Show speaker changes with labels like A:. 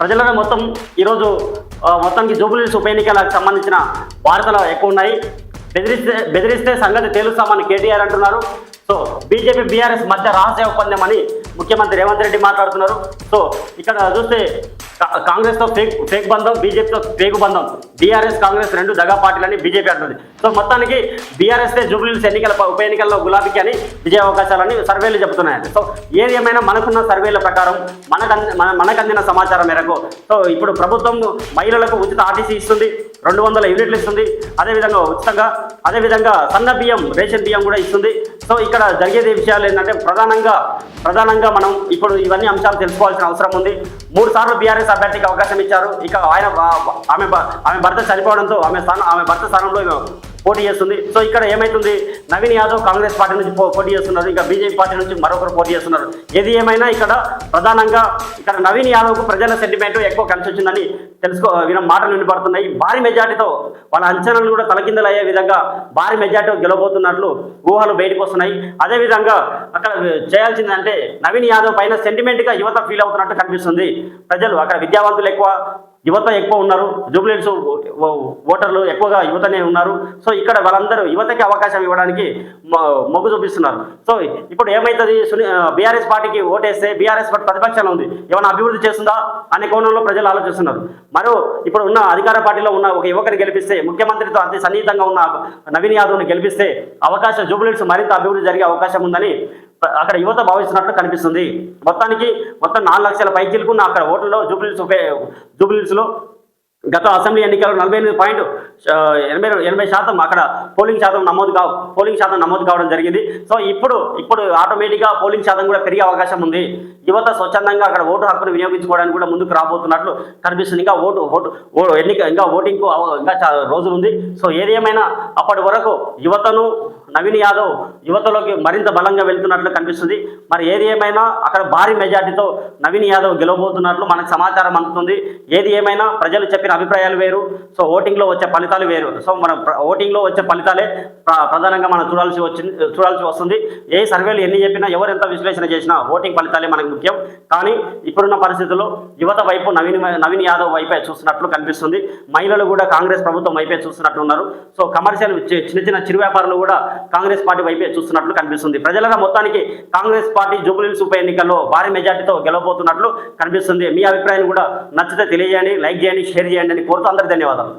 A: ప్రజలలో మొత్తం ఈరోజు మొత్తానికి జూబిలీస్ ఉప ఎన్నికలకు సంబంధించిన వార్తలు ఎక్కువ ఉన్నాయి. బెదిరిస్తే బెదిరిస్తే సంగతి తేలుస్తామని కేటీఆర్ అంటున్నారు. సో బీజేపీ బీఆర్ఎస్ మధ్య రహస్య ఒప్పందం అని ముఖ్యమంత్రి రేవంత్ రెడ్డి మాట్లాడుతున్నారు. సో ఇక్కడ చూస్తే కాంగ్రెస్తో ఫేక్ ఫేక్ బంధం బీజేపీతో ఫేక్ బంధం. బీఆర్ఎస్ కాంగ్రెస్ రెండు దగా పార్టీలని బీజేపీ అంటుంది. సో మొత్తానికి బీఆర్ఎస్ జూబ్లీస్ ఎన్నికల ఉప ఎన్నికల్లో గులాబీకి అని విజయ అవకాశాలని సర్వేలు చెబుతున్నాయండి సో ఏది ఏమైనా మనకున్న సర్వేల ప్రకారం మనకు మన మనకు అందిన సమాచారం మేరకు సో ఇప్పుడు ప్రభుత్వం మహిళలకు ఉచిత ఆర్టీసీ ఇస్తుంది రెండు వందల యూనిట్లు ఇస్తుంది. అదేవిధంగా ఉచితంగా అదేవిధంగా సన్న బియ్యం రేషన్ బియ్యం కూడా ఇస్తుంది. సో ఇక్కడ జరిగేది విషయాలు ఏంటంటే ప్రధానంగా ప్రధానంగా మనం ఇప్పుడు ఇవన్నీ అంశాలు తెలుసుకోవాల్సిన అవసరం ఉంది. మూడు సార్లు బీఆర్ఎస్ అభ్యర్థికి అవకాశం ఇచ్చారు. ఇక ఆయన ఆమె ఆమె భర్త చనిపోవడంతో ఆమె స్థానం ఆమె భర్త స్థానంలో పోటీ చేస్తుంది. సో ఇక్కడ ఏమైతుంది? నవీన్ యాదవ్ కాంగ్రెస్ పార్టీ నుంచి పోటీ చేస్తున్నారు. ఇంకా బీజేపీ పార్టీ నుంచి మరొకరు పోటీ చేస్తున్నారు. ఏది ఏమైనా ఇక్కడ ప్రధానంగా ఇక్కడ నవీన్ యాదవ్కు ప్రజల సెంటిమెంట్ ఎక్కువ కలిసి వచ్చిందని తెలుసుకో విన మాటలు వినపడుతున్నాయి. భారీ మెజార్టీతో వాళ్ళ అంచనాలు కూడా తలకిందలయ్యే విధంగా భారీ మెజార్టీ గెలవబోతున్నట్లు ఊహలు బయటకు వస్తున్నాయి. అదేవిధంగా అక్కడ చేయాల్సిందంటే నవీన్ యాదవ్ పైన సెంటిమెంట్గా యువత ఫీల్ అవుతున్నట్టు కనిపిస్తుంది. ప్రజలు అక్కడ విద్యావంతులు ఎక్కువ యువత ఎక్కువ ఉన్నారు జూబ్లీస్ ఓటర్లు ఎక్కువగా యువతనే ఉన్నారు. సో ఇక్కడ వాళ్ళందరూ యువతకి అవకాశం ఇవ్వడానికి మొ- మొగ్గు చూపిస్తున్నారు. సో ఇప్పుడు ఏమవుతుంది బీఆర్ఎస్ పార్టీకి ఓటేస్తే బీఆర్ఎస్ పార్టీ ప్రతిపక్షంలో ఉంది. ఏమైనా అభివృద్ధి చేస్తుందా? అనే కోణంలో ప్రజలు ఆలోచిస్తున్నారు. మరో ఇప్పుడు ఉన్న అధికార పార్టీలో ఉన్న ఒక యువకుని గెలిపిస్తే ముఖ్యమంత్రితో అతి సన్నిహితంగా ఉన్న నవీన్ యాదవ్ని గెలిపిస్తే అవకాశం జూబ్లీస్ మరింత అభివృద్ధి జరిగే అవకాశం ఉందని అక్కడ యువత భావిస్తున్నట్లు కనిపిస్తుంది. మొత్తానికి మొత్తం నాలుగు లక్షల పైచిలుకున్న అక్కడ ఓట్లలో జూబ్లీస్ ఉపే జూబ్లీస్లో గత అసెంబ్లీ ఎన్నికల్లో నలభై ఎనిమిది పాయింట్ ఎనభై ఎనభై శాతం అక్కడ పోలింగ్ శాతం నమోదు కావు పోలింగ్ శాతం నమోదు కావడం జరిగింది. సో ఇప్పుడు ఇప్పుడు ఆటోమేటిక్గా పోలింగ్ శాతం కూడా పెరిగే అవకాశం ఉంది. యువత స్వచ్ఛందంగా అక్కడ ఓటు హక్కును వినియోగించుకోవడానికి కూడా ముందుకు రాబోతున్నట్లు కనిపిస్తుంది. ఇంకా ఓటు ఓటు ఎన్నిక ఇంకా ఓటింగ్కు ఇంకా రోజులు ఉంది. సో ఏది ఏమైనా అప్పటి వరకు యువతను నవీన్ యాదవ్ యువతలోకి మరింత బలంగా వెళ్తున్నట్లు కనిపిస్తుంది. మరి ఏది ఏమైనా అక్కడ భారీ మెజార్టీతో నవీన్ యాదవ్ గెలవబోతున్నట్లు మనకు సమాచారం అందుతుంది. ఏది ఏమైనా ప్రజలు చెప్పిన అభిప్రాయాలు వేరు. సో ఓటింగ్లో వచ్చే ఫలితాలు వేరు. సో మనం ఓటింగ్లో వచ్చే ఫలితాలే ప్ర- ప్రధానంగా మనం చూడాల్సి వచ్చింది చూడాల్సి వస్తుంది. ఏ సర్వేలు ఎన్ని చెప్పినా ఎవరు ఎంత విశ్లేషణ చేసినా ఓటింగ్ ఫలితాలే మనకు ముఖ్యం. కానీ ఇప్పుడున్న పరిస్థితుల్లో యువత వైపు నవీన్ నవీన్ యాదవ్ వైపే చూస్తున్నట్లు కనిపిస్తుంది. మహిళలు కూడా కాంగ్రెస్ ప్రభుత్వం వైపే చూస్తున్నట్లు ఉన్నారు. సో కమర్షియల్ చి- చిన్న చిన్న చిరు వ్యాపారులు కూడా కాంగ్రెస్ పార్టీ వైపే చూస్తున్నట్లు కనిపిస్తుంది. ప్రజలుగా మొత్తానికి కాంగ్రెస్ పార్టీ జూబ్లీస్ ఉప ఎన్నికల్లో భారీ మెజార్టీతో గెలవబోతున్నట్లు కనిపిస్తుంది. మీ అభిప్రాయం కూడా నచ్చితే తెలియజేయండి లైక్ చేయండి షేర్ చేయండి అని కోరుతూ అందరికీ ధన్యవాదాలు.